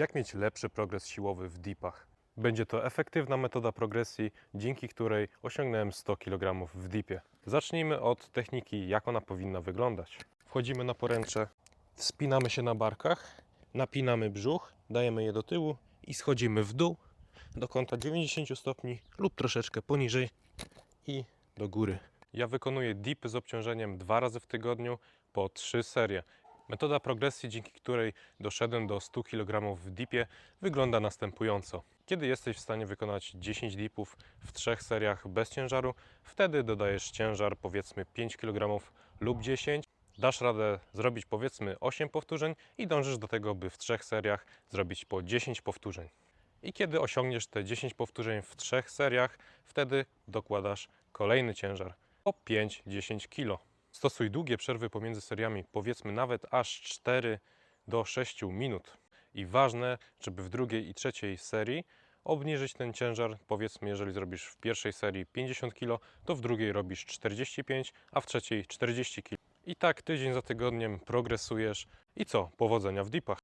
Jak mieć lepszy progres siłowy w dipach? Będzie to efektywna metoda progresji, dzięki której osiągnąłem 100 kg w dipie. Zacznijmy od techniki, jak ona powinna wyglądać. Wchodzimy na poręcze, wspinamy się na barkach, napinamy brzuch, dajemy je do tyłu i schodzimy w dół do kąta 90 stopni lub troszeczkę poniżej i do góry. Ja wykonuję dipy z obciążeniem dwa razy w tygodniu po trzy serie. Metoda progresji, dzięki której doszedłem do 100 kg w dipie, wygląda następująco. Kiedy jesteś w stanie wykonać 10 dipów w trzech seriach bez ciężaru, wtedy dodajesz ciężar powiedzmy 5 kg lub 10. Dasz radę zrobić powiedzmy 8 powtórzeń i dążysz do tego, by w trzech seriach zrobić po 10 powtórzeń. I kiedy osiągniesz te 10 powtórzeń w trzech seriach, wtedy dokładasz kolejny ciężar o 5-10 kg. Stosuj długie przerwy pomiędzy seriami, powiedzmy nawet aż 4 do 6 minut. I ważne, żeby w drugiej i trzeciej serii obniżyć ten ciężar. Powiedzmy, jeżeli zrobisz w pierwszej serii 50 kg, to w drugiej robisz 45, a w trzeciej 40 kg. I tak tydzień za tygodniem progresujesz. I co? Powodzenia w dipach.